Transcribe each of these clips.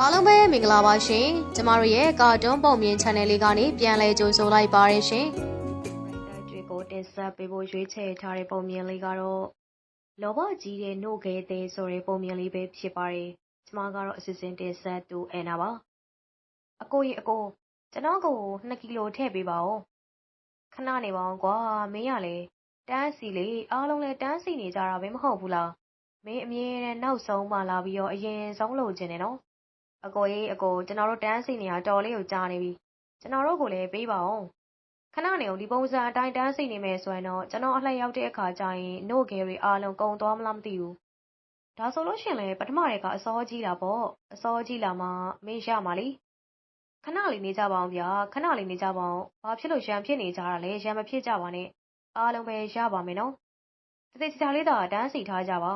အားလုံးပဲမင်္ဂလာပါရှင်ကျမတို့ရဲ့ကာတွန်းပုံမြင် channel လေးကနေပြန်လည်ကြိုဆိုလိုက်ပါရရှင်ပရိသတ်တွေကိုတင်ဆက်ပေးဖို့ရွေးချယ်ထားတဲ့ပုံမြင်လေးကတော့လောဘကြီးတဲ့နှုတ်ခဲသေးဆိုတဲ့ပုံမြင်လေးပဲဖြစ်ပါတယ်ကျမကတော့အစစ်စင်တင်ဆက်သူအန်နာပါအကိုကြီးအကိုကျွန်တော်ကို2ကီလိုထည့်ပေးပါဦးခဏနေပါအောင်ကွာမင်းရလေတန်းစီလေအားလုံးလည်းတန်းစီနေကြတာပဲမဟုတ်ဘူးလားမင်းအမြဲတမ်းနောက်ဆုံးမှလာပြီးတော့အရင်ဆုံးလုပ်ခြင်းနဲ့နော် အကိုကြီးအကိုကျွန်တော်တို့တန်းစီနေတာတော်လေးကိုကြားနေပြီကျွန်တော်တို့ကိုလည်းပေးပါအောင်ခဏနေအောင်ဒီပုံစံအတိုင်းတန်းစီနေမယ်ဆိုရင်တော့ကျွန်တော်အလှည့်ရောက်တဲ့အခါကျရင်နို့ဂဲတွေအားလုံးကုံသွားမလားမသိဘူးဒါဆိုလို့ရှင်လေပထမတည်းကအစောကြီးလာပေါ့အစောကြီးလာမှမင်းရမှာလीခဏလေးနေကြပါအောင်ဗျာခဏလေးနေကြပါအောင်ဘာဖြစ်လို့ရံဖြစ်နေကြတာလဲရံမဖြစ်ကြပါနဲ့အားလုံးပဲရပါမယ်နော်တတိချာလေးသာတန်းစီထားကြပါ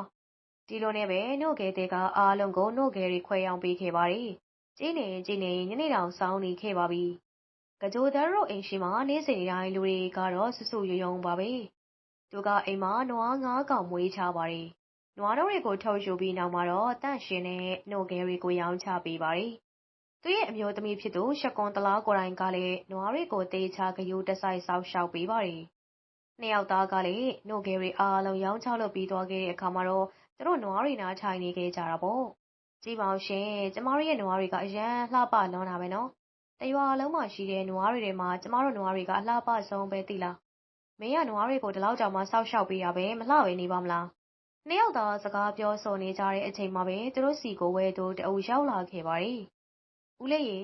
ဒီလိုနဲ့ပဲနှုတ်ခဲတဲ့ကအားလုံးကိုနှုတ်ခဲတွေခွဲအောင်ပေးခဲ့ပါတယ်။ကျင်းနေကျင်းနေညနေတောင်စောင်းနေခဲ့ပါပြီ။ကကြိုသားတို့အိမ်ရှိမှာ နေစဉ်နေတိုင်း လူတွေကတော့ဆူဆူယုံယုံပါပဲ။သူက အိမ်မှာ နွားငါးကောင်မွေးချပါတယ်။နွားတို့တွေကို ထုတ်ယူပြီးနောက်မှာတော့တန့်ရှင်နဲ့နှုတ်ခဲတွေကို ရောင်းချပေးပါတယ်။သူရဲ့အမျိုးသမီးဖြစ်သူ ရှကွန်တလားကိုယ်တိုင်ကလည်း နွားတွေကိုတေးချဂယိုတဆိုင်ဆောက်ရှောက်ပေးပါတယ်။နှစ်ယောက်သားကလည်းနှုတ်ခဲတွေအားလုံး ရောင်းချလုပ်ပြီးသွားခဲ့တဲ့အခါမှာတော့ သူတို့နွားတွေနားထိုင်နေခဲ့ကြတာပေါ့။ကြည့်ပါဦးရှင်။ကျမတို့ရဲ့နွားတွေကအရမ်းလှပလွန်းတာပဲနော်။တရွာလုံးမှာရှိတဲ့နွားတွေထဲမှာကျမတို့နွားတွေကအလှပဆုံးပဲသိလား။မင်းကနွားတွေကိုဒီလောက်တောင်မှစောင့်ရှောက်ပေးရပဲမလှပဲနေပါမလား။နှစ်ယောက်သားစကားပြောဆိုနေကြတဲ့အချိန်မှာပဲသူတို့စီကိုဝဲသူတအုပ်ရောက်လာခဲ့ပါတယ်။ဦးလေးရေ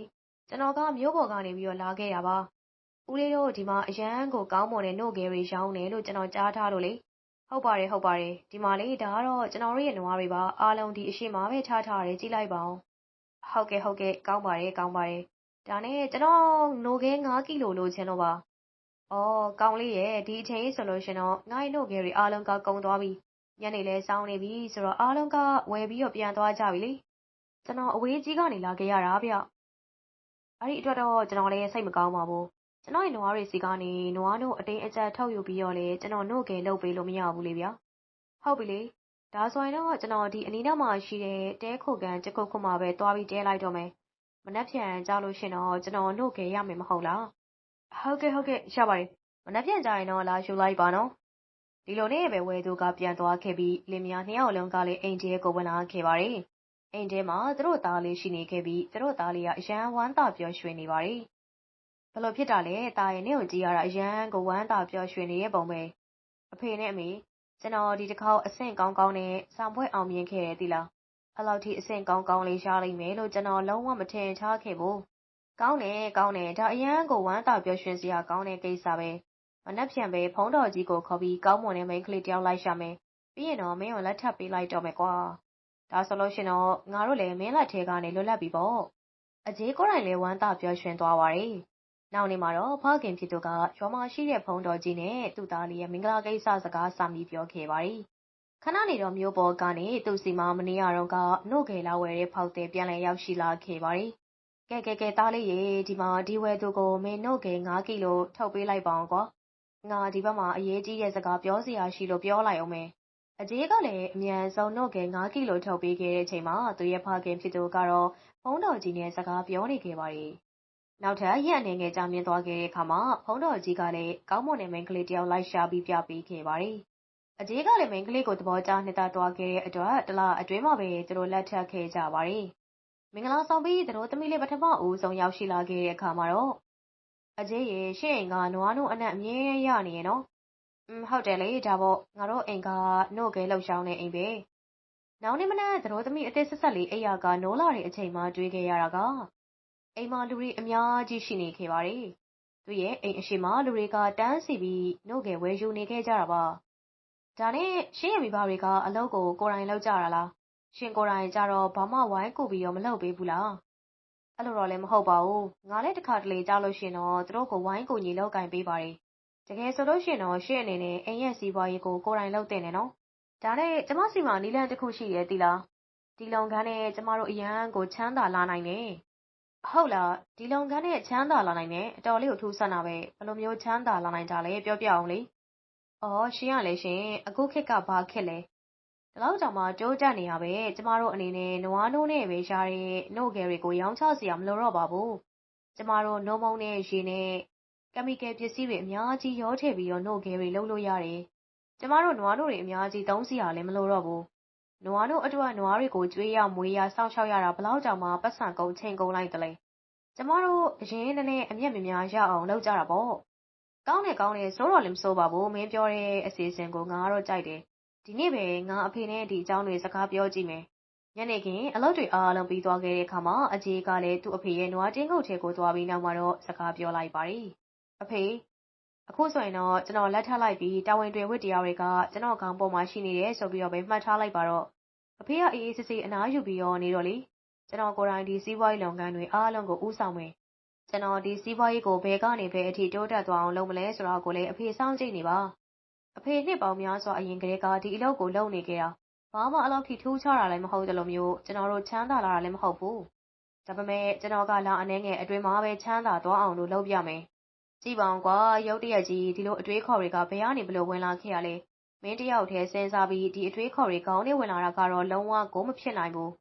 ကျွန်တော်ကမြို့ပေါ်ကနေပြီးတော့လာခဲ့တာပါ။ဦးလေးတို့ဒီမှာအရန်ကိုကောင်းမွန်တဲ့နှုတ်ခဲတွေရောင်းတယ်လို့ကျွန်တော်ကြားထားလို့လေ ဟုတ်ပါတယ် ဟုတ်ပါတယ် ဒီမှာလေ ဒါကတော့ ကျွန်တော်တို့ရဲ့နွားတွေပါ အားလုံး ဒီအရှိမပဲ ထားထားတယ် ကြည့်လိုက်ပါဦး ဟုတ်ကဲ့ ဟုတ်ကဲ့ ကောင်းပါတယ် ကောင်းပါတယ် ဒါနဲ့ ကျွန်တော်နိုခဲ9ကီလို လိုချင်တော့ပါ အော် ကောင်းလေးရဲ့ဒီအချိန်ဆိုလို့ရှင်တော့ ငါ့ရဲ့ နိုခဲတွေ အားလုံးက ကုန်သွားပြီ ညနေလဲစောင်းနေပြီဆိုတော့ အားလုံးက ဝယ်ပြီးတော့ ပြန်သွားကြပြီလေ ကျွန်တော် အဝေးကြီးကနေ လာခဲ့ရတာဗျ အဲ့ဒီအတွက်တော့ ကျွန်တော်လည်း စိတ်မကောင်းပါဘူး ကျွန်တော်ရဲ့နွားတွေစီကနေနွားနို့အတင်းအကျပ်ထုတ်ယူပြီးတော့လေကျွန်တော်နို့ကယ်လုပ်ပေးလို့မရဘူးလေဗျာဟုတ်ပြီလေဒါဆိုရင်တော့ကျွန်တော်ဒီအနီးနားမှာရှိတဲ့တဲခိုကန်တခုခုမှာပဲသွားပြီးတဲလိုက်တော့မယ်မနှက်ဖြန်ကြောက်လို့ရှင်တော့ကျွန်တော်နို့ကယ်ရမယ်မဟုတ်လားဟုတ်ကဲ့ဟုတ်ကဲ့ရပါတယ်မနှက်ဖြန်ကြရင်တော့လာယူလိုက်ပါနော်ဒီလိုနဲ့ပဲဝဲသူကပြန်သွားခဲ့ပြီးလင်မယားနှစ်ယောက်လုံးကလည်းအိမ်ကျဲကိုဝင်လာခဲ့ပါတယ်အိမ်ထဲမှာသူတို့သားလေးရှိနေခဲ့ပြီးသူတို့သားလေးကအရန်ဝမ်းသာပျော်ရွှင်နေပါတယ် ဘလို့ဖြစ်တာလဲတာရဲ့နဲ့ကိုကြည့်ရတာအရန်ကိုဝမ်းသာပျော်ရွှင်နေတဲ့ပုံပဲအဖေနဲ့အမေကျွန်တော်ဒီတစ်ခေါက်အဆင့်ကောင်းကောင်းနဲ့ဆောင်ပွဲအောင်မြင်ခဲ့တယ်သီလားအဲ့လောက်ထိအဆင့်ကောင်းကောင်းလေးရှားလိုက်မယ်လို့ကျွန်တော်လုံးဝမထင်ထားခဲ့ဘူးကောင်းတယ်ကောင်းတယ်ဒါအရန်ကိုဝမ်းသာပျော်ရွှင်စရာကောင်းတဲ့ကိစ္စပဲမနှက်ဖြန်ပဲဖုံးတော်ကြီးကိုခေါ်ပြီးကောင်းမွန်တဲ့မိန်းကလေးတယောက်လိုက်ရှာမယ်ပြီးရင်တော့မင်းကိုလက်ထပ်ပေးလိုက်တော့မယ်ကွာဒါဆိုလို့ရှင်တော့ငါတို့လည်းမင်းလက်ထဲကနေလွတ်လပ်ပြီပေါ့အကြီးကိုယ်တိုင်လည်းဝမ်းသာပျော်ရွှင်သွားပါတယ် နောက်နေ့မှာတော့ ဖခင်ဖြစ်သူက ရွာမှာရှိတဲ့ ဘုန်းတော်ကြီးနဲ့ သူ့သားလေးရဲ့ မင်္ဂလာကိစ္စစကားစာမီပြောခဲ့ပါတယ်။ခဏနေတော့ မြို့ပေါ်ကနေ သူ့စီမမနေ့ကတော့ကနှုတ်ခဲလာဝယ်တဲ့ ဖောက်တဲ့ပြန်လည်ရောက်ရှိလာခဲ့ပါတယ်။ကဲကဲကဲ သားလေးရေ ဒီမှာ ဒီဝယ်သူကို မင်းနှုတ်ခဲ9ကီလို ထုတ်ပေးလိုက်ပါအောင်ကွာ။ငါ ဒီဘက်မှာ အရေးကြီးတဲ့စကား ပြောစရာရှိလို့ ပြောလိုက်အောင်မယ်။အကြီးကလည်း အမြန်ဆုံးနှုတ်ခဲ9ကီလို ထုတ်ပေးခဲ့တဲ့အချိန်မှာ သူရဲ့ ဖခင်ဖြစ်သူကတော့ ဘုန်းတော်ကြီးနဲ့ စကားပြောနေခဲ့ပါတယ်။ နောက်ထပ် ရက်အနည်းငယ်ကြာမြင့်သွားခဲ့တဲ့အခါမှာ ဘုန်းတော်ကြီးကလည်း ကောင်းမွန်တဲ့မိန်းကလေးတယောက် လိုက်ရှာပြီး ပြပေးခဲ့ပါတယ်။အကြီးကလည်း မိန်းကလေးကို သဘောကျနှစ်သက်သွားခဲ့တဲ့အတွက် တလအတွင်းမှာပဲ သူတို့ လက်ထပ်ခဲ့ကြပါတယ်။မင်္ဂလာဆောင်ပြီးသူတို့သမီးလေး ပထမဦးဆုံး ရောက်ရှိလာခဲ့တဲ့အခါမှာတော့ အကြီးရေ ရှင့်အိမ်က နွားနို့အနက်အမြဲရနေရနော်။อืมဟုတ်တယ်လေ ဒါပေါ့ ငါတို့အိမ်က နို့ကဲလှုပ်ရှောင်းတဲ့အိမ်ပဲ။နောက်နေ့မနက်သူတို့သမီး အသက်ဆက်ဆက်လေး အိယာက နိုးလာတဲ့အချိန်မှာ တွေးခဲ့ရတာက အိမ်မှာလူတွေအများကြီးရှိနေခဲ့ပါတယ်။သူ့ရဲ့အိမ်အရှိမလူတွေကတန်းစီပြီးနှုတ်ငယ်ဝယ်ယူနေခဲ့ကြတာပါ။ဒါနဲ့ရှင့်ရဲ့မိဘတွေကအလုပ်ကိုကိုယ်တိုင်လုပ်ကြတာလား။ရှင်ကိုယ်တိုင်ကြတော့ဘာမှဝိုင်းကူပြီးတော့မလုပ်ပေးဘူးလား။အဲ့လိုတော့လည်းမဟုတ်ပါဘူး။ငါလည်းတစ်ခါတလေကြားလို့ရှင်တော့သူတို့ကိုဝိုင်းကူညီလောက်ကင်ပေးပါတယ်။တကယ်ဆိုလို့ရှင်တော့ရှင့်အနေနဲ့အိမ်ရဲ့စီးပွားရေးကိုကိုယ်တိုင်လုပ်တင်တယ်နော်။ဒါနဲ့ကျမစီမှာနီလန်တစ်ခုရှိရဲ့တီလား။ဒီလုံကန်းနဲ့ကျမတို့အရန်ကိုချမ်းသာလာနိုင်တယ်။ ဟုတ်လား ဒီလုပ်ငန်းနဲ့ ချမ်းသာလာနိုင်တယ် အတော်လေးကို ထူးဆန်းတာပဲ ဘယ်လိုမျိုး ချမ်းသာလာနိုင်ကြလဲ ပြောပြအောင်လေ အော် ရှင်ရလေရှင်အခုခေတ်က ဘာခေတ်လဲ ဒီလောက်တောင်မှ တိုးတက်နေရပဲ ကျမတို့အနေနဲ့ နွားနိုးနဲ့ပဲရတဲ့ နို့ကယ်တွေကို ရောင်းချစရာ မလိုတော့ပါဘူး ကျမတို့ နို့မုံနဲ့ ရေနဲ့ကမီကယ်ပစ္စည်းတွေ အများကြီးရောထည့်ပြီးတော့ နို့ကယ်တွေ လုပ်လို့ရတယ် ကျမတို့ နွားနို့တွေ အများကြီး သုံးစရာလည်း မလိုတော့ဘူး နွားနို့အတွက် နွားတွေကို ကျွေးရမွေးရ စောင့်ရှောက်ရတာဘလောက်တောင်မှပတ်စံကုန် ချိန်ကုန်လိုက်တလဲ ကျမတို့ အရင်နည်းနည်း အမျက်မများရအောင် လုပ်ကြတာပေါ့ ကောင်းတယ်ကောင်းတယ်စိုးတော့လည်းမစိုးပါဘူး မင်းပြောတဲ့အစီအစဉ်ကို ငါကတော့ ကြိုက်တယ် ဒီနေ့ပဲ ငါအဖေနဲ့ ဒီအကြောင်းတွေ စကားပြောကြည့်မယ် ညနေခင်း အလုပ်တွေအားလုံး ပြီးသွားခဲ့တဲ့အခါမှာအကြေကလည်း သူ့အဖေရဲ့ နွားတင်းကုတ်ထဲကို သွားပြီးနောက်မှာတော့ စကားပြောလိုက်ပါတယ် အဖေ အခုဆိုရင်တော့ ကျွန်တော်လက်ထပ်လိုက်ပြီး တာဝန်တွေဝတ်တရားတွေက ကျွန်တော်ခေါင်းပေါ်မှာ ရှိနေတယ်ဆိုပြီးတော့ပဲ မှတ်ထားလိုက်ပါတော့ အဖေက အေးအေးဆေးဆေး အနားယူပြီးတော့ နေတော့လေ ကျွန်တော်ကိုယ်တိုင် ဒီစီးပွားရေးလုပ်ငန်းတွေ အားလုံးကို ဦးဆောင်မယ် ကျွန်တော် ဒီစီးပွားရေးကို ဘယ်ကနေ ဘယ်အထိ တိုးတက်သွားအောင် လုပ်မလဲဆိုတော့ကိုလည်း အဖေ စောင့်ကြည့်နေပါ အဖေ နှစ်ပေါင်းများစွာ အရင်ကတည်းက ဒီအလုပ်ကို လုပ်နေခဲ့တာ ဘာမှအလောက်ထိ ထူးခြားတာလည်း မဟုတ်တယ်လို့မျိုး ကျွန်တော်တို့ ချမ်းသာလာတာလည်း မဟုတ်ဘူး ဒါပေမဲ့ ကျွန်တော်ကလာအနေငယ်အတွင်းမှာပဲ ချမ်းသာသွားအောင်လို့ လုပ်ပြမယ် ကြည့်ပါအောင်ကွာရုတ်တရက်ကြီးဒီလိုအတွေးခေါ်တွေကဘယ်ကနေဘလို့ဝင်လာခဲ့ရလဲမင်းတယောက်တည်းစဉ်းစားပြီးဒီအတွေးခေါ်တွေခေါင်းထဲဝင်လာတာကတော့လုံးဝကိုမဖြစ်နိုင်ဘူး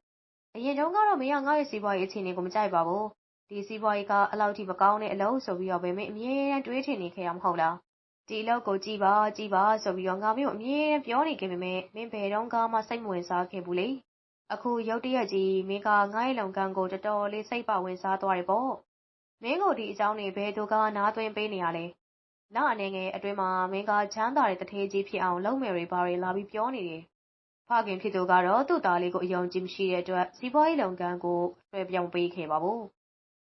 အရင်တုန်းကတော့မင်းကငါ့ရဲ့စီးပွားရေးအခြေအနေကိုမကြိုက်ပါဘူးဒီစီးပွားရေးကအလောက်ထိမကောင်းတဲ့အလုပ်ဆိုပြီးတော့ပဲမင်းအမြဲတမ်းတွေးထင်နေခဲ့ရမဟုတ်လားဒီအလုပ်ကိုကြည်ပါကြည်ပါဆိုပြီးတော့ငါမျိုးအမြဲတမ်းပြောနေခဲ့ပေမဲ့မင်းဘယ်တော့မှစိတ်မဝင်စားခဲ့ဘူးလေအခုရုတ်တရက်ကြီးမင်းကငါ့ရဲ့လုံကန်ကိုတော်တော်လေးစိတ်ပဝင်စားသွားတယ်ပေါ့ မင်းကို ဒီအကြောင်းတွေ ဘယ်သူက နားသွင်းပေးနေရလဲနောက်အနေငယ်အတွင်းမှာ မင်းက ချမ်းသာတဲ့တထေးကြီးဖြစ်အောင် လုပ်မယ်တွေပါတွေ လာပြီးပြောနေတယ် ဖခင်ဖြစ်သူကတော့ သူ့သားလေးကို အယုံကြည်မရှိတဲ့အတွက် စီးပွားရေးလုပ်ငန်းကို လွှဲပြောင်းပေးခဲ့ပါဘူး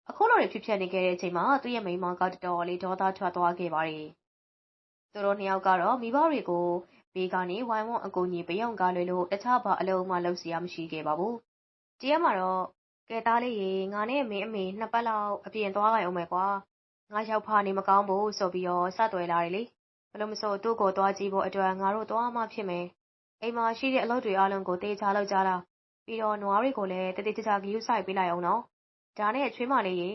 အခုလိုတွေ ဖြစ်ဖြစ်နေခဲ့တဲ့အချိန်မှာ သူ့ရဲ့မိန်းမက တော်တော်လေး ဒေါသထွက်သွားခဲ့ပါတယ် သူတို့နှစ်ယောက်ကတော့ မိဘတွေကို ဘေးကနေ ဝိုင်းဝန်းအကူအညီပေးအောင်ကားလွယ်လို့ တခြားဘာအလုံးမှ လုပ်စရာမရှိခဲ့ပါဘူး။ဒီရက်မှာတော့ ကဲသားလေးရေငါနဲ့မင်းအမေနှစ်ပတ်လောက်အပြင်သွားလိုက်အောင်မယ်ကွာ။ငါရောက်ဖာနေမကောင်းဘူးဆိုပြီးတော့စသွယ်လာတယ်လေ။ဘလို့မဆိုသူ့ကိုသွားကြည့်ဖို့အတွက်ငါတို့သွားမှဖြစ်မယ်။အိမ်မှာရှိတဲ့အလုပ်တွေအားလုံးကိုတေချာလုပ်ကြလား။ပြီးတော့နွားတွေကိုလည်းတတိတခြားဂရုစိုက်ပေးလိုက်အောင်နော်။ဒါနဲ့ချွေးမလေးရေ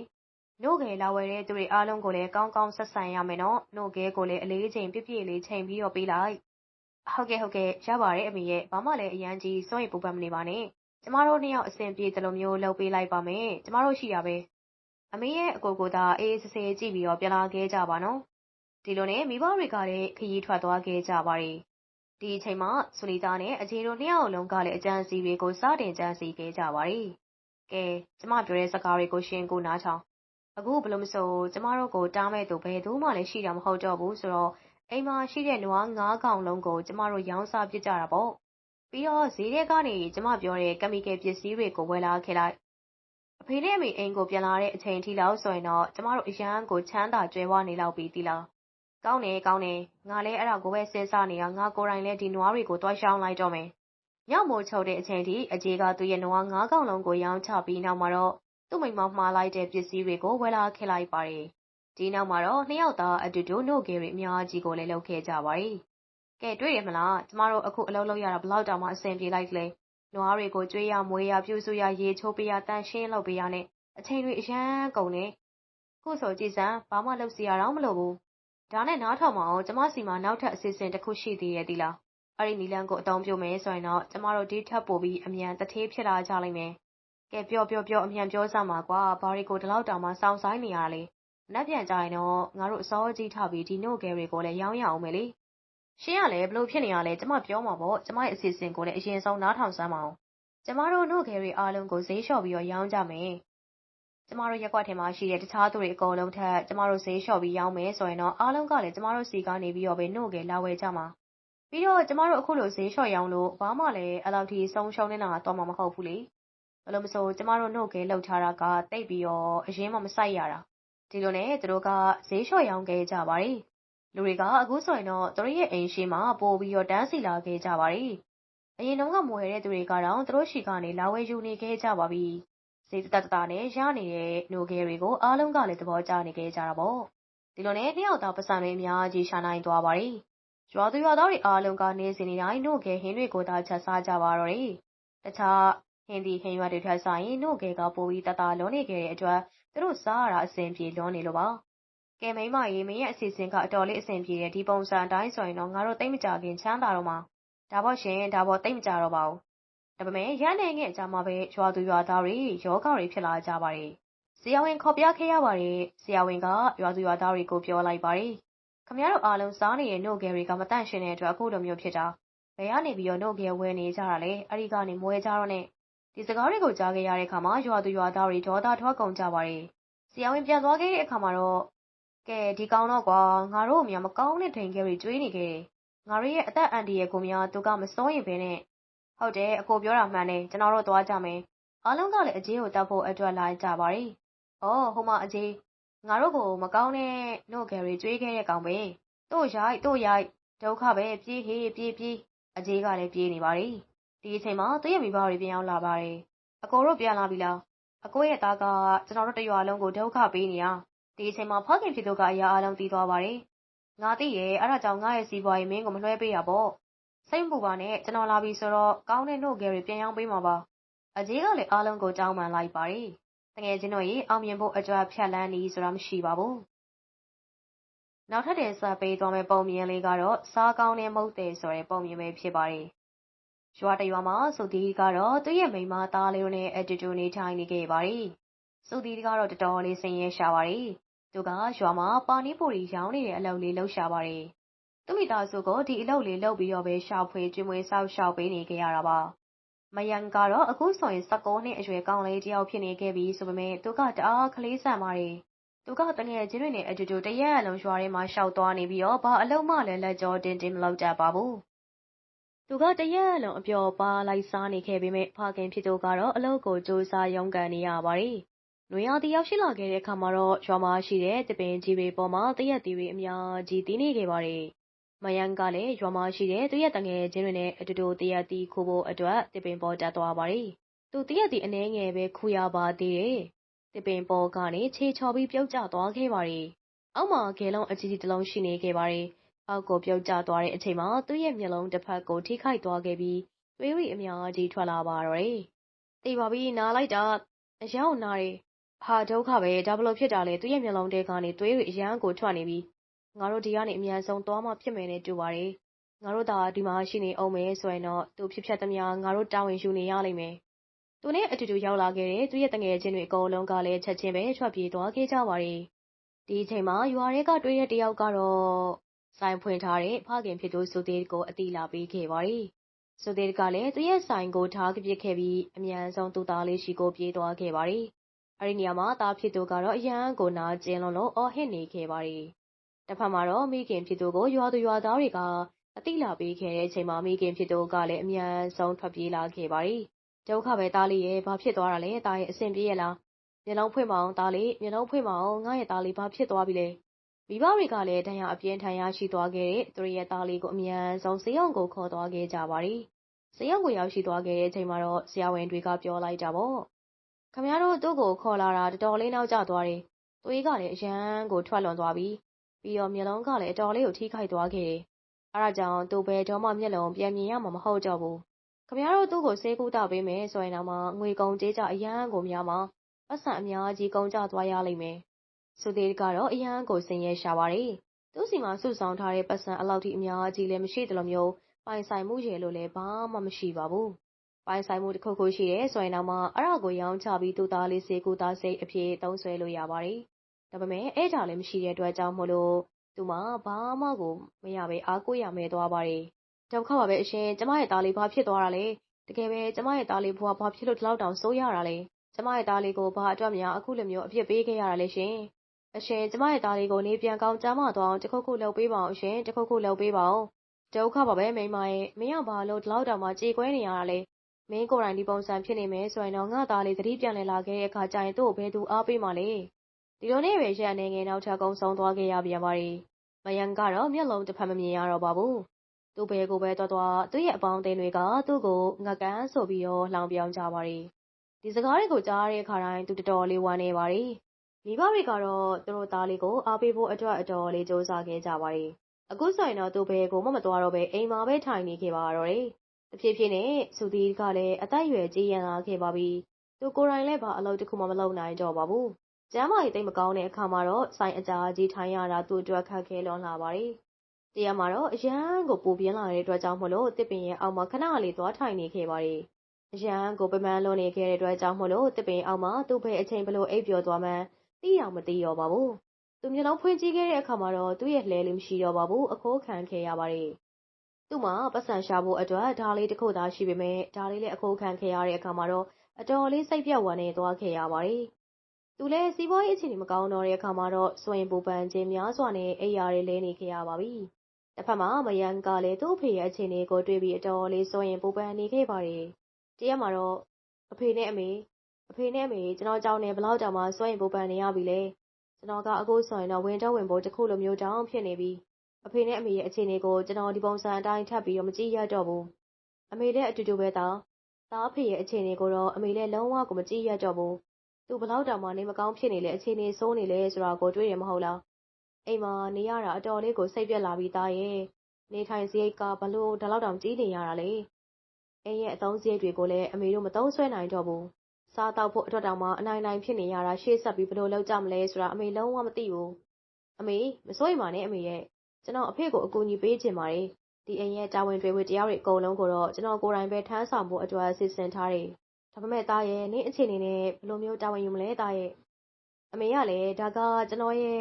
နို့ကယ်လာဝယ်တဲ့သူတွေအားလုံးကိုလည်းကောင်းကောင်းဆက်ဆံရမယ်နော်။နို့ကယ်ကိုလည်းအလေးချိန်ပြည့်ပြည့်လေးချိန်ပြီးတော့ပေးလိုက်။ဟုတ်ကဲ့ဟုတ်ကဲ့ရပါတယ်အမေရဲ့ဘာမှလည်းအရန်ကြီးစိုးရိမ်ပူပန်မနေပါနဲ့။ ကျမတို့နှစ်ယောက် အဆင်ပြေသလိုမျိုး လုပ်ပေးလိုက်ပါမယ်။ကျမတို့ရှိတာပဲ။အမေရဲ့အကိုကိုသာ အေးအေးဆေးဆေး ကြည့်ပြီးတော့ ပြန်လာခဲ့ကြပါနော်။ဒီလိုနဲ့ မိဘတွေကလည်း ခရီးထွက်သွားခဲ့ကြပါတယ်။ဒီအချိန်မှာဆူနီတာနဲ့အကျေတို့နှစ်ယောက်လုံးကလည်း အကြံစီတွေကို စတင်ကြံစီခဲ့ကြပါတယ်။ကဲ ကျမပြောတဲ့စကားတွေကို ရှင် ကိုနားထောင် အခုဘလို့မဆို ကျမတို့ကို တားမဲ့သူ ဘယ်သူမှလည်း ရှိတာ မဟုတ်တော့ဘူးဆိုတော့ အိမ်မှာရှိတဲ့ နွားငါးကောင်လုံးကို ကျမတို့ ရောင်းစားပစ်ကြတာပေါ့ ပြီးတော့ဈေးထဲကနေ ကျမပြောတဲ့ကမီကယ်ပစ္စည်းတွေကို ဝယ်လာခဲ့လိုက် အဖေနဲ့အမေအိမ်ကို ပြန်လာတဲ့အချိန်ထိလောက်ဆိုရင်တော့ ကျမတို့အရန်ကို ချမ်းသာကြွယ်ဝနေလောက်ပြီသီလား ကောင်းတယ်ကောင်းတယ် ငါလည်း အဲ့ဒါကိုပဲ စဉ်းစားနေတာ ငါကိုယ်တိုင်လည်း ဒီနွားတွေကိုတွားရှောင်းလိုက်တော့မယ် ညမို့ချုပ်တဲ့အချိန်ထိ အကြီးက သူ့ရဲ့နွား ငါးကောင်လုံးကို ရောင်းချပြီးနောက်မှာတော့ သူ့မိမမှားလိုက်တဲ့ ပစ္စည်းတွေကို ဝယ်လာခဲ့လိုက်ပါတယ်။ဒီနောက်မှာတော့ နှစ်ယောက်သား အတူတူ နို့ကယ်တွေ အများကြီးကိုလည်း လုပ်ခဲ့ကြပါတယ်။ ကဲတွေ့ရမလားကျမတို့အခုအလုပ်လုပ်ရတာဘလောက်တောင်မှအဆင်ပြေလိုက်လဲ။နွားတွေကိုကျွေးရမွေးရပြုစုရရေချိုးပေးရတန်ရှင်းလုပ်ပေးရနဲ့အချိန်တွေအရန်ကုန်နေ။ခုဆိုကြည်စံဘာမှလုပ်စီရတော့မလို့ဘူး။ဒါနဲ့နားထောင်မအောင်ကျမစီမှာနောက်ထပ်အစီအစဉ်တစ်ခုရှိသေးရဲ့ဒီလား။အဲ့ဒီနီလန်းကိုအတောင်းပြုမယ်ဆိုရင်တော့ကျမတို့ဒီထပ်ပို့ပြီးအမြန်တထေးဖြစ်လာကြလိမ့်မယ်။ကဲပြောပြောပြောအမြန်ပြောစမ်းပါကွာဘာတွေကိုဒီလောက်တောင်မှစောင့်ဆိုင်နေရလဲမနှက်ပြန်ကြရင်တော့ငါတို့အစောကြီးထပြီးဒီနို့ကဲတွေကိုလည်းရောင်းရအောင်မယ်လေ ရှင်းရလဲဘလို့ဖြစ်နေရလဲ ကျမပြောမှာပေါ့ ကျမရဲ့အစီအစဉ်ကိုလည်း အရင်ဆုံး နားထောင်စမ်းပါအောင်ကျမတို့ နို့ကဲတွေအားလုံးကို ဈေးလျှော့ပြီးတော့ ရောင်းကြမယ် ကျမတို့ရက်ကွက်ထဲမှာရှိတဲ့ တခြားသူတွေအကုန်လုံးထက် ကျမတို့ ဈေးလျှော့ပြီး ရောင်းမယ်ဆိုရင်တော့ အားလုံးကလည်း ကျမတို့စီကနေပြီးတော့ပဲ နို့ကဲလာဝယ်ကြမှာ ပြီးတော့ ကျမတို့ အခုလို ဈေးလျှော့ရောင်းလို့ ဘာမှလည်းအလောက်ထိ ဆုံးရှုံးနေတာတော့မှမဟုတ်ဘူးလေဘလို့မဆို ကျမတို့နှုတ်ကဲလှုပ်ထားတာကတိတ်ပြီးတော့ အရင်မှမဆိုင်ရတာ ဒီလိုနဲ့ သူတို့က ဈေးလျှော့ရောင်းခဲ့ကြပါတယ် လူတွေက အခုဆိုရင်တော့ သူတို့ရဲ့အိမ်ရှိမှာ ပို့ပြီးတော့ တန်းစီလာခဲ့ကြပါတယ် အရင်တုန်းကမွေတဲ့သူတွေကတော့ သူတို့ရှိကနေ လာဝဲယူနေခဲ့ကြပါပြီ ဈေးတတတနဲ့ ရနေတဲ့နှုတ်ကဲတွေကို အားလုံးကလည်း သဘောကျနေခဲ့ကြတာပေါ့ ဒီလိုနဲ့ နှစ်ယောက်သားပစံတွေ အများကြီး ရှာနိုင်သွားပါတယ် ရွာသူရွာသားတွေ အားလုံးက နေစဉ်နေတိုင်းနှုတ်ကဲဟင်းတွေကိုသာ ချက်စားကြပါတော့တယ် တခြားဟင်းသီးဟင်းရွက်တွေထက်စာရင် နို့ကဲက ပိုပြီးသာသာလွန်နေခဲ့တဲ့အတွက် သူတို့စားရတာ အဆင်ပြေလွန်းနေလို့ပါ။ ကဲ မိန်းမရေ မင်းရဲ့အစီအစဉ်က အတော်လေး အဆင်ပြေတယ် ဒီပုံစံအတိုင်းဆိုရင်တော့ ငါတို့ သိမကြခင် ချမ်းသာတော့မှာ ဒါပေါ့ရှင် ဒါပေါ့တိတ်မကြတော့ပါဘူး ဒါပေမဲ့ရန်နေငယ်အကြမှာပဲ ရွာသူရွာသားတွေယောဂတွေ ဖြစ်လာကြပါတယ် ဆရာဝန်ခေါ်ပြခဲ့ရပါတယ် ဆရာဝန်က ရွာသူရွာသားတွေကို ပြောလိုက်ပါတယ်ခမရတို့အားလုံး စားနေတဲ့နှုတ်ခဲတွေကမတန့်ရှင်းတဲ့အတွက် အခုလိုမျိုးဖြစ်တာ ဘယ်ကနေပြီးတော့နှုတ်ခဲဝဲနေကြတာလဲ အဲ့ဒီကနေမွဲကြတော့နဲ့ ဒီစကားတွေကို ကြားခဲ့ရတဲ့အခါမှာ ရွာသူရွာသားတွေ ဒေါသထွက်ကုန်ကြပါတယ် ဆရာဝန်ပြန်သွားခဲ့တဲ့အခါမှာတော့ ကဲဒီကောင်တော့ကွာငါတို့အများမကောင်းတဲ့ထိန်ခဲတွေကျွေးနေခဲ့တယ်ငါတို့ရဲ့အသက်အန္တရာယ်ကိုများသူကမစိုးရင်ဘဲနဲ့ဟုတ်တယ်အကိုပြောတာမှန်တယ်ကျွန်တော်တို့သွားကြမယ်အားလုံးကလည်းအကြီးကိုတတ်ဖို့အတွက်လာကြပါတယ်အော်ဟိုမှာအကြီးငါတို့ကိုမကောင်းတဲ့နှုတ်ခဲတွေကျွေးခဲ့တဲ့ကောင်ပဲတို့ရိုက်တို့ရိုက်ဒုက္ခပဲပြေးဟေးပြေးပြေးအကြီးကလည်းပြေးနေပါတယ်ဒီအချိန်မှာသူ့ရဲ့မိဘတွေပြန်ရောက်လာပါတယ်အကိုတို့ပြန်လာပြီလားအကိုရဲ့သားကကျွန်တော်တို့တရွာလုံးကိုဒုက္ခပေးနေတာ ဒီအချိန်မှာ ဖခင်ဖြစ်သူက အရာအလုံးသိသွားပါတယ် ငါသိရဲ့အဲ့ဒါကြောင့် ငါရဲ့စီးပွားရေး မင်းကို မလွှဲပေးရပေါ့ စိတ်မပူပါနဲ့ ကျွန်တော်လာပြီဆိုတော့ ကောင်းတဲ့နှုတ်ခဲတွေ ပြန်ရောက်ပေးမှာပါအကြီးကလည်း အားလုံးကိုကြောင်းမှန်လိုက်ပါတယ်တကယ်ချင်းတို့ရေ အောင်မြင်ဖို့အကြွဖြတ်လန်းနေဆိုတာ မရှိပါဘူး နောက်ထပ်တဲ့စာပေးသွားမယ့် ပုံမြင်လေးကတော့ စားကောင်းတဲ့ မုတ်တယ်ဆိုတဲ့ ပုံမြင်ပဲ ဖြစ်ပါတယ် ရွာတရွာမှာစုတီကတော့ သူ့ရဲ့မိန်းမသားလေးနဲ့ အတူတူ နေထိုင်နေခဲ့ပါတယ်စုတီကတော့ တော်တော်လေး ဆင်းရဲရှာပါတယ် သူကရွာမှာပါနီးပူရီရောင်းနေတဲ့အလုပ်လေးလုပ်ရှာပါတယ်သူမိသားစုကဒီအလုပ်လေးလုပ်ပြီးတော့ပဲရှာဖွေကျွေးမွေးဆောက်ရှောက်ပေးနေကြရတာပါမယန်ကတော့အခုဆိုရင်16နှစ်အရွယ်ကောင်းလေးတယောက်ဖြစ်နေခဲ့ပြီဆိုပေမဲ့သူကတအားကလေးဆန်ပါတယ်သူကတငယ်ချင်းတွေနဲ့အတူတူတရက်အလုံးရွာထဲမှာရှောက်သွားနေပြီးတော့ဘာအလုံးမလည်းလက်ကြောတင်းတင်းမလုပ်တတ်ပါဘူးသူကတရက်အလုံးအပျော်ပါလိုက်စားနေခဲ့ပေမဲ့ဖခင်ဖြစ်သူကတော့အလုပ်ကိုစူးစမ်းရုန်းကန်နေရပါတယ်။ နွေရာသီရောက်ရှိလာခဲ့တဲ့အခါမှာတော့ ရွာမှာရှိတဲ့တပင်ကြီးတွေပေါ်မှာတရက်သီးတွေ အများကြီးတည်နေခဲ့ပါတယ်။မယန်ကလည်း ရွာမှာရှိတဲ့ သူရဲ့တငယ်ချင်းတွေနဲ့အတူတူတရက်သီးခိုးဖို့အတွက်တပင်ပေါ်တက်သွားပါတယ်။သူတရက်သီး အနှဲငယ်ပဲ ခူရပါသေးတယ်။တပင်ပေါ်ကနေ ခြေချော်ပြီး ပြုတ်ကျသွားခဲ့ပါတယ်။အောက်မှာ ဂဲလုံးအကြီးကြီးတစ်လုံး ရှိနေခဲ့ပါတယ်။အောက်ကိုပြုတ်ကျသွားတဲ့အချိန်မှာ သူ့ရဲ့မျက်လုံးတစ်ဖက်ကို ထိခိုက်သွားခဲ့ပြီး သွေးတွေအများကြီး ထွက်လာပါတော့တယ်။သိပါပြီ နားလိုက်တာအယောင်နာတယ် ဟာဒုက္ခပဲ ဒါဘလို့ဖြစ်တာလဲ သူ့ရဲ့မျက်လုံးထဲကနေ သွေးတွေ အရန်ကိုထွက်နေပြီ ငါတို့ ဒီကနေ အမြန်ဆုံးသွားမှဖြစ်မယ်နဲ့ တူပါတယ် ငါတို့သာ ဒီမှာ ရှိနေအောင်မယ်ဆိုရင်တော့ သူဖြစ်ဖြစ်သမျှ ငါတို့ တာဝန်ယူနေရလိမ့်မယ် သူနဲ့အတူတူ ရောက်လာခဲ့တဲ့ သူရဲ့တငယ်ချင်းတွေ အကုန်လုံးကလည်း ချက်ချင်းပဲ ထွက်ပြေးသွားခဲ့ကြပါတယ် ဒီအချိန်မှာ ရွာထဲကတွေ့တဲ့ တယောက်ကတော့ ဆိုင်ဖွင့်ထားတဲ့ ဖခင်ဖြစ်သူစုသေးကိုအတိလာပေးခဲ့ပါတယ်စုသေးကလည်း သူရဲ့ဆိုင်ကို ထားကပြစ်ခဲ့ပြီး အမြန်ဆုံး သူ့သားလေးရှိကို ပြေးသွားခဲ့ပါတယ် အဲဒီနေရာမှာသားဖြစ်သူကတော့အရန်ကိုနာကျင်လွန်လို့အော်ဟစ်နေခဲ့ပါတယ်။တစ်ဖက်မှာတော့မိခင်ဖြစ်သူကိုရွာသူရွာသားတွေကအတိလာပေးခဲ့တဲ့အချိန်မှာမိခင်ဖြစ်သူကလည်းအမြန်ဆုံးထွက်ပြေးလာခဲ့ပါတယ်။ဒုက္ခပဲသားလေးရဲ့ဘာဖြစ်သွားတာလဲသားရဲ့အဆင်ပြေရလားမျက်လုံးဖွင့်မအောင်သားလေးမျက်လုံးဖွင့်မအောင်ငါရဲ့သားလေးဘာဖြစ်သွားပြီလဲမိဘတွေကလည်းဒဏ်ရာအပြင်းထန်ရရှိသွားခဲ့တဲ့သူရဲ့သားလေးကိုအမြန်ဆုံးဆေးရုံကိုခေါ်သွားခဲ့ကြပါတယ်။ဆေးရုံကိုရောက်ရှိသွားခဲ့တဲ့အချိန်မှာတော့ဆရာဝန်တွေကပြောလိုက်တာပေါ့ ခမရတို့သူ့ကိုခေါ်လာတာတော်တော်လေးနောက်ကျသွားတယ်။သွေးကလည်းအရန်ကိုထွက်လွန်သွားပြီ။ပြီးတော့မျက်လုံးကလည်းအတော်လေးကိုထိခိုက်သွားခဲ့တယ်။အဲဒါကြောင့်သူဘယ်တော့မှမျက်လုံးပြန်မြင်ရမှာမဟုတ်တော့ဘူး။ခမရတို့သူ့ကိုဆေးကုသပေးမယ်ဆိုရင်တော့မှငွေကုန်ကြေးကျအရန်ကိုများမှာပတ်စံအများကြီးကုန်ကျသွားရလိမ့်မယ်။ဆိုသေးကတော့အရန်ကိုဆင်းရဲရှာပါတယ်။သူ့စီမှာစုဆောင်ထားတဲ့ပတ်စံအလောက်ထိအများကြီးလည်းမရှိသလိုမျိုးပိုင်ဆိုင်မှုရည်လို့လည်းဘာမှမရှိပါဘူး။ ပိုင်ဆိုင်မှုတစ်ခုခုရှိတယ်ဆိုရင်တော့မှအဲ့ဒါကိုရောင်းချပြီးသူ့သားလေးစေကူသားစိတ်အဖြစ်သုံးစွဲလို့ရပါတယ်။ဒါပေမဲ့အဲ့ဒါလည်းမရှိတဲ့အတွက်ကြောင့်မို့လို့သူမဘာမှကိုမရပဲအားကိုးရမဲသွားပါတယ်။ဒုက္ခပါပဲအရှင်ကျမရဲ့သားလေးဘာဖြစ်သွားတာလဲ။တကယ်ပဲကျမရဲ့သားလေးဘွားဘာဖြစ်လို့ဒီလောက်တောင်စိုးရတာလဲ။ကျမရဲ့သားလေးကိုဘာအတွက်များအခုလိုမျိုးအဖြစ်ပေးခဲ့ရတာလဲရှင်။အရှင်ကျမရဲ့သားလေးကိုနေပြန်ကောင်းကြမသွားအောင်တခုခုလုပ်ပေးပါအောင်ရှင်တခုခုလုပ်ပေးပါအောင်။ဒုက္ခပါပဲမိမရဲ့မင်းကဘာလို့ဒီလောက်တောင်မှကြေကွဲနေရတာလဲ မင်းကိုယ်တိုင်ဒီပုံစံဖြစ်နေမယ်ဆိုရင်တော့ငါသားလေးသတိပြန်လည်လာခဲ့တဲ့အခါကျရင်သူ့ကိုဘယ်သူအားပေးမှာလဲဒီလိုနဲ့ပဲရက်နေငယ်နောက်ထပ်ကုန်းဆုံးသွားခဲ့ရပြန်ပါရီမယန်ကတော့မျက်လုံးတစ်ဖက်မမြင်ရတော့ပါဘူးသူ့ဘဲကိုပဲတော်တော်သူ့ရဲ့အပေါင်းအသင်းတွေကသူ့ကိုငကန်းဆိုပြီးတော့လှောင်ပြောင်းကြပါရီဒီစကားတွေကိုကြားရတဲ့အခါတိုင်းသူတော်တော်လေးဝမ်းနေပါရီမိဘတွေကတော့သူတို့သားလေးကိုအားပေးဖို့အတွက်အတော်လေးစူးစမ်းခဲ့ကြပါရီအခုဆိုရင်တော့သူ့ဘဲကိုမမသွားတော့ပဲအိမ်မှာပဲထိုင်နေခဲ့ပါတော့တယ် တဖြည်းဖြည်းနဲ့ဆူသီကလည်းအသက်အရွယ်ကြီးရင့်လာခဲ့ပါပြီ။သူကိုယ်တိုင်လည်းဘာအလုပ်တစ်ခုမှမလုပ်နိုင်တော့ပါဘူး။ကျန်းမာရေးသိပ်မကောင်းတဲ့အခါမှာတော့ဆိုင်အကြာကြီးထိုင်ရတာသူ့အတွက်ခက်ခဲလွန်းလှပါတယ်။တရားမှာတော့အရန်ကိုပူပြင်းလာတဲ့အတွက်ကြောင့်မလို့တစ်ပင်ရဲ့အောက်မှာခဏလေးသွားထိုင်နေခဲ့ပါတယ်။အရန်ကိုပမန်းလွန်နေခဲ့တဲ့အတွက်ကြောင့်မလို့တစ်ပင်အောက်မှာသူ့ဖေအချိန်ဘလို့အိပ်ပျော်သွားမှန်းသိအောင်မသိတော့ပါဘူး။သူမျက်လုံးဖွင့်ကြည့်ခဲ့တဲ့အခါမှာတော့သူ့ရဲ့လှဲလေးမရှိတော့ပါဘူး။အခိုးခံခဲ့ရပါတယ်။ သူ့မှာပတ်စံရှာဖို့အတွက် ဒါလေးတစ်ခုသာရှိပေမဲ့ဒါလေးလည်း အခိုးခံခဲ့ရတဲ့အခါမှာတော့ အတော်လေး စိတ်ပြတ်ဝမ်းနေသွားခဲ့ရပါတယ်။သူလည်း စီးပွားရေးအခြေအနေ မကောင်းတော့တဲ့အခါမှာတော့စွန့်ရင်ပူပန်ခြင်းများစွာနဲ့ အိယာတွေလဲနေခဲ့ရပါပြီ။တစ်ဖက်မှာ မယန်ကလည်း သူ့အဖေရဲ့အခြေအနေကိုတွေးပြီး အတော်လေးစွန့်ရင်ပူပန်နေခဲ့ပါတယ်။တရက်မှာတော့ အဖေနဲ့အမေ အဖေနဲ့အမေ ကျွန်တော်ကြောင့်နေဘလောက်တောင်မှစွန့်ရင်ပူပန်နေရပြီလဲ။ကျွန်တော်က အခုဆိုရင်တော့ဝင်တော့ဝင်ဖို့တစ်ခုလိုမျိုးတောင် ဖြစ်နေပြီ။ အဖေနဲ့အမေရဲ့အခြေအနေကိုကျွန်တော်ဒီပုံစံအတိုင်းထပ်ပြီးတော့မကြည့်ရတော့ဘူး။အမေလည်းအတူတူပဲသား။သားဖေရဲ့အခြေအနေကိုတော့အမေလည်းလုံးဝကိုမကြည့်ရတော့ဘူး။သူဘလောက်တောင်မှနေမကောင်းဖြစ်နေလဲအခြေအနေဆိုးနေလဲဆိုတာကိုတွေးရမဟုတ်လား။အိမ်မှာနေရတာအတော်လေးကိုစိတ်ပြက်လာပြီးသားရဲ့။နေထိုင်စရိတ်ကဘလို့ဒီလောက်တောင်ကြီးနေရတာလဲ။အိမ်ရဲ့အသုံးစရိတ်တွေကိုလည်းအမေတို့မသုံးဆွဲနိုင်တော့ဘူး။စားတောက်ဖို့အတွက်တောင်မှအနိုင်နိုင်ဖြစ်နေရတာရှေ့ဆက်ပြီးဘလို့လုပ်ကြမလဲဆိုတာအမေလုံးဝမသိဘူး။အမေမစိုးရိမ်ပါနဲ့အမေရဲ့။ ကျွန်တော်အဖေကိုအကူအညီပေးချင်ပါတယ်။ဒီအိမ်ရဲ့တာဝန်တွေဝေတရားတွေအကုန်လုံးကိုတော့ကျွန်တော်ကိုယ်တိုင်ပဲထမ်းဆောင်ဖို့အတွက်စီစဉ်ထားတယ်။ဒါပေမဲ့သားရဲ့နင်းအခြေအနေနဲ့ဘလို့မျိုးတာဝန်ယူမလဲသားရဲ့။အမေကလည်းဒါကကျွန်တော်ရဲ့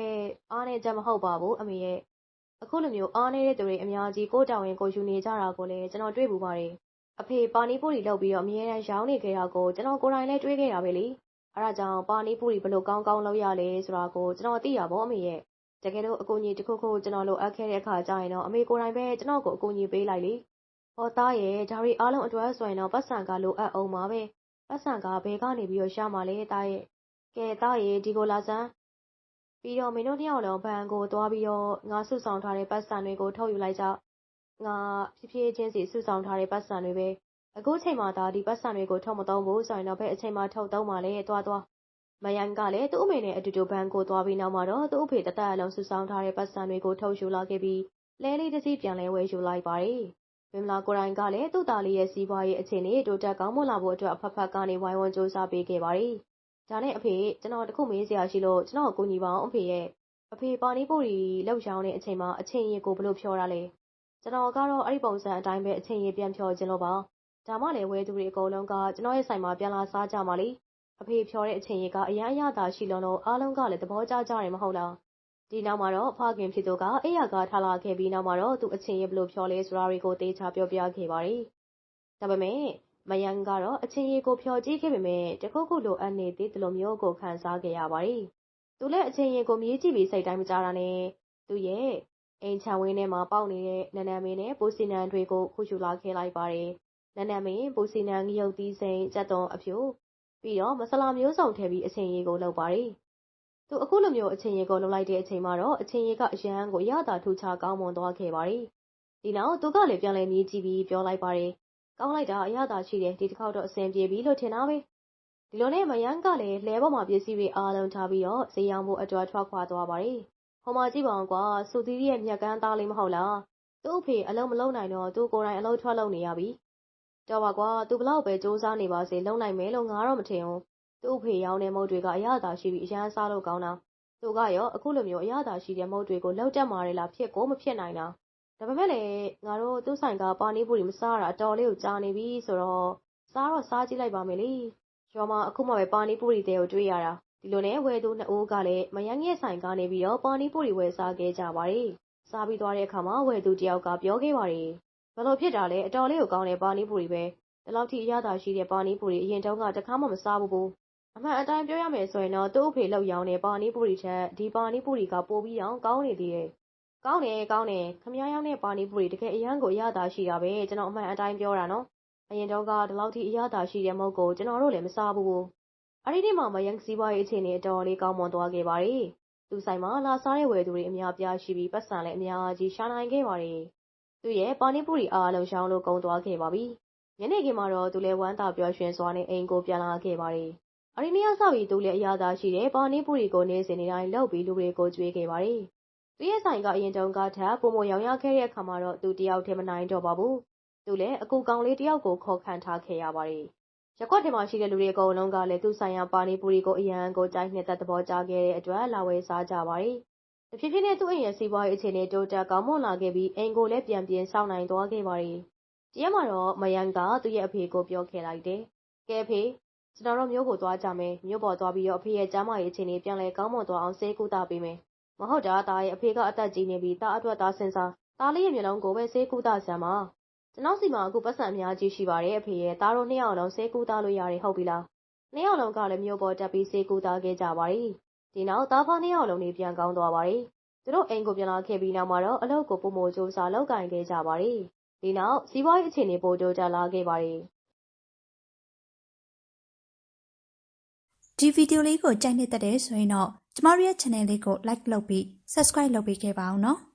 အားနဲ့ချက်မဟုတ်ပါဘူးအမေရဲ့။အခုလိုမျိုးအားနေတဲ့သူတွေအများကြီးကိုတာဝန်ကိုယူနေကြတာကိုလည်းကျွန်တော်တွေ့ဘူးပါတယ်။အဖေပါနီပူရီလုပ်ပြီးတော့အမြဲတမ်းရောင်းနေခဲ့တာကိုကျွန်တော်ကိုယ်တိုင်လည်းတွေးခဲ့တာပဲလေ။အဲဒါကြောင့်ပါနီပူရီဘလို့ကောင်းကောင်းလုပ်ရလဲဆိုတာကိုကျွန်တော်သိရပါဘောအမေရဲ့။ တကယ်လို့ အကူအညီတစ်ခုခု ကျွန်တော်လိုအပ်ခဲ့တဲ့အခါကျရင်တော့ အမေကိုယ်တိုင်ပဲ ကျွန်တော်ကို အကူအညီပေးလိုက်လေ။ဟောသားရဲ့ဒါရီအားလုံးအတွက်ဆိုရင်တော့ပတ်စံက လိုအပ်အောင်ပါပဲ။ပတ်စံက ဘယ်ကနေပြီးတော့ရှာမှာလဲသားရဲ့။ကဲသားရဲ့ဒီကိုလာစမ်း။ပြီးတော့ မင်းတို့နှစ်ယောက်လုံး ဘဏ်ကိုသွားပြီးတော့ ငါစုဆောင်ထားတဲ့ပတ်စံတွေကို ထုတ်ယူလိုက်ကြ။ငါဖြည်းဖြည်းချင်းစီ စုဆောင်ထားတဲ့ပတ်စံတွေပဲ။အခုချိန်မှသာ ဒီပတ်စံတွေကို ထုတ်မသုံးဘူးဆိုရင်တော့ ဘယ်အချိန်မှထုတ်သုံးမှလဲ သွားသွား။ မယန်ကလည်း သူ့အမေနဲ့အတူတူ ဘဏ်ကိုသွားပြီးနောက်မှာတော့ သူ့အဖေတသက်အလုံး စုဆောင်ထားတဲ့ပတ်စံတွေကို ထုတ်ယူလာခဲ့ပြီးလဲလေးတစ်စီး ပြန်လဲဝယ်ယူလိုက်ပါတယ်။မင်္ဂလာကိုရိုင်းကလည်း သူ့သားလေးရဲ့ စီးပွားရေးအခြေအနေ တိုးတက်ကောင်းမွန်လာဖို့အတွက်အဖက်ဖက်ကနေ ဝိုင်းဝန်းစူးစမ်းပေးခဲ့ပါတယ်။ဒါနဲ့အဖေ ကျွန်တော်တခုမေးစရာရှိလို့ ကျွန်တော်ကိုညီပါအောင်အဖေရဲ့ အဖေ ပါနီပူရီလောက်ရောင်းတဲ့အချိန်မှာ အချင်းရည်ကိုဘလို့ဖြောတာလဲ။ကျွန်တော်ကတော့ အဲ့ဒီပုံစံအတိုင်းပဲ အချင်းရည်ပြန်ဖြောခြင်းလို့ပါ။ဒါမှလည်းဝဲသူတွေအကုန်လုံးက ကျွန်တော်ရဲ့ဆိုင်မှာ ပြန်လာစားကြမှာလေ။ အဖေဖြောတဲ့အချင်းရည်ကအရန်အရသာရှိလုံးလို့အားလုံးကလည်းသဘောကျကြတယ်မဟုတ်လား။ဒီနောက်မှာတော့ဖခင်ဖြစ်သူကအိယာကထားလာခဲ့ပြီးနောက်မှာတော့သူအချင်းရည်ဘလို့ဖြောလဲဆိုတာတွေကိုတေချာပြောပြခဲ့ပါတယ်။ဒါပေမဲ့မယန်ကတော့အချင်းရည်ကိုဖြောကြည့်ခဲ့ပေမဲ့တခုခုလိုအပ်နေသေးတယ်လို့မျိုးကိုခံစားခဲ့ရပါတယ်။သူလည်းအချင်းရည်ကိုမြည်ကြည့်ပြီးစိတ်တိုင်းမကြတာနဲ့သူရဲ့အိမ်ချံဝင်းထဲမှာပေါက်နေတဲ့နနမင်းနဲ့ပူစီနန်တွေကိုခုချူလာခဲ့လိုက်ပါတယ်။နနမင်းပူစီနန်ငရုတ်သီးစိမ်ကြက်သွန်အဖြူ ပြီးတော့ မဆလာမျိုးစုံထည့်ပြီး အချင်းရည်ကို လုပ်ပါတယ်။သူအခုလိုမျိုး အချင်းရည်ကို လုပ်လိုက်တဲ့အချိန်မှာတော့ အချင်းရည်က အရန်ကိုရတာထူချကောင်းမွန်သွားခဲ့ပါတယ်။ဒီနောက် သူကလည်း ပြန်လဲမြည်ကြည့်ပြီး ပြောလိုက်ပါတယ်။ကောင်းလိုက်တာ အရသာရှိတယ် ဒီတစ်ခေါက်တော့ အဆင်ပြေပြီလို့ ထင်တာပဲ။ဒီလိုနဲ့မယန်းကလည်းလဲပေါ်မှာ ပစ္စည်းတွေအားလုံးထားပြီးတော့ ဈေးရောင်းဖို့အတွက် ထွက်ခွာသွားပါတယ်။ဟိုမှာကြည့်ပါအောင်ကွာ စုသီးရဲ့ မြက်ကန်းသားလေး မဟုတ်လား။သူ့အဖေ အလုံးမလုံးနိုင်တော့ သူကိုယ်တိုင် အလုံးထွက်လုံးနေရပြီ။ တော်ပါကွာ သူဘလောက်ပဲစူးစမ်းနေပါစေ လုံနိုင်မယ်လို့ ငါတော့မထင်ဘူး။သူ့အဖေရောင်းတဲ့ မုတ်တွေက အရသာရှိပြီး အရန်စားလို့ကောင်းတာ။သူကရော အခုလိုမျိုး အရသာရှိတဲ့ မုတ်တွေကိုလောက်တက်မာရလား ဖြစ်ကိုမဖြစ်နိုင်တာ။ဒါပေမဲ့လည်း ငါတို့ သူ့ဆိုင်က ပါနီးပူရီ မစားတာ အတော်လေးကို ကြာနေပြီဆိုတော့ စားတော့စားကြည့်လိုက်ပါမယ်လေ။ရွာမှာ အခုမှပဲ ပါနီးပူရီတဲ့ကို တွေ့ရတာ။ဒီလိုနဲ့ ဝယ်သူနှစ်ဦးကလည်းမယန်းရဲ့ဆိုင်ကနေပြီးတော့ ပါနီးပူရီ ဝယ်စားခဲ့ကြပါတယ်။စားပြီးသွားတဲ့အခါမှာ ဝယ်သူတယောက်က ပြောခဲ့ပါတယ်။ ဘယ်လိုဖြစ်တာလဲအတော်လေးကိုကောင်းတဲ့ပါနီးပူရီပဲ။ဒီလောက်ထိအရသာရှိတဲ့ပါနီးပူရီအရင်တုန်းကတခါမှမစားဘူးဘူး။အမှန်အတိုင်းပြောရမယ်ဆိုရင်တော့သူ့အဖေလောက်ရောင်းတဲ့ပါနီးပူရီချက်ဒီပါနီးပူရီကပိုပြီးအောင်ကောင်းနေသေးတယ်။ကောင်းတယ်ကောင်းတယ်ခမ ्या ရောင်းတဲ့ပါနီးပူရီတကယ်အရန်ကိုအရသာရှိတာပဲကျွန်တော်အမှန်အတိုင်းပြောတာနော်။အရင်တုန်းကဒီလောက်ထိအရသာရှိတဲ့မုတ်ကိုကျွန်တော်တို့လည်းမစားဘူး။အဲ့ဒီနေ့မှမယန်းစီးပွားရေးအခြေအနေအတော်လေးကောင်းမွန်သွားခဲ့ပါတယ်။သူဆိုင်မှာလာစားတဲ့ဝယ်သူတွေအများပြားရှိပြီးပတ်စံလည်းအများကြီးရှာနိုင်ခဲ့ပါတယ်။ သူရဲ့ပါနီးပူရီအားလုံးရှောင်းလို့ကုန်သွားခဲ့ပါပြီ။ညနေခင်းမှာတော့သူလည်းဝမ်းသာပျော်ရွှင်စွာနဲ့အိမ်ကိုပြန်လာခဲ့ပါတယ်။အဲ့ဒီနေ့ကစပြီးသူလည်းအရသာရှိတဲ့ပါနီးပူရီကိုနေ့စဉ်နေ့တိုင်းလုပ်ပြီးလူတွေကိုကြွေးခဲ့ပါတယ်။သူရဲ့ဆိုင်ကအရင်တုန်းကထပ်ပုံမရောင်ရခဲ့တဲ့အခါမှာတော့သူတယောက်တည်းမနိုင်တော့ပါဘူး။သူလည်းအကူကောင်လေးတယောက်ကိုခေါ်ခန့်ထားခဲ့ရပါတယ်။ရက်ကွက်ထဲမှာရှိတဲ့လူတွေအကုန်လုံးကလည်းသူ့ဆိုင်ရာပါနီပူရီကိုအရန်ကိုကြိုက်နှစ်သက်သဘောကျခဲ့တဲ့အတွက်လာဝယ်စားကြပါတယ်။ တဖြည်းဖြည်းနဲ့သူ့အိမ်ရဲ့စီးပွားရေးအခြေအနေတိုးတက်ကောင်းမွန်လာခဲ့ပြီးအိမ်ကိုလည်းပြန်ပြင်ဆောက်နိုင်သွားခဲ့ပါတယ်။တရက်မှာတော့မယန်ကသူ့ရဲ့အဖေကိုပြောခဲ့လိုက်တယ်။ကဲအဖေကျွန်တော်တို့မြို့ကိုသွားကြမယ်။မြို့ပေါ်သွားပြီးတော့အဖေရဲ့ကျန်းမာရေးအခြေအနေပြန်လည်ကောင်းမွန်သွားအောင်ဆေးကုသပေးမယ်။မဟုတ်တာဒါရဲ့အဖေကအသက်ကြီးနေပြီးတာအတွက်သားစင်စားတားလေးရဲ့မျိုးလုံးကိုပဲဆေးကုသဆံပါ။ကျွန်တော်စီမှာအခုပတ်စံအများကြီးရှိပါတယ်အဖေရဲ့တားတို့နှစ်ယောက်လုံးဆေးကုသလို့ရတယ်ဟုတ်ပြီလား။နှစ်ယောက်လုံးကလည်းမြို့ပေါ်တက်ပြီးဆေးကုသခဲ့ကြပါတယ်။ ဒီနောက်တားဖားနှစ်ယောက်လုံးနေပြန်ကောင်းသွားပါတယ်။သူတို့အိမ်ကိုပြန်လာခဲ့ပြီးနောက်မှာတော့အလုပ်ကိုပုံမစူးစားလုပ်ကင်ခဲ့ကြပါတယ်။ဒီနောက်စီးပွားရေးအခြေအနေပိုတိုးတက်လာခဲ့ပါတယ်။ဒီဗီဒီယိုလေးကိုကြိုက်နေတဲ့တဲ့ဆိုရင်တော့ကျမတို့ရဲ့ channel လေးကို like လုပ်ပြီး subscribe လုပ်ပေးခဲ့ပါအောင်နော်။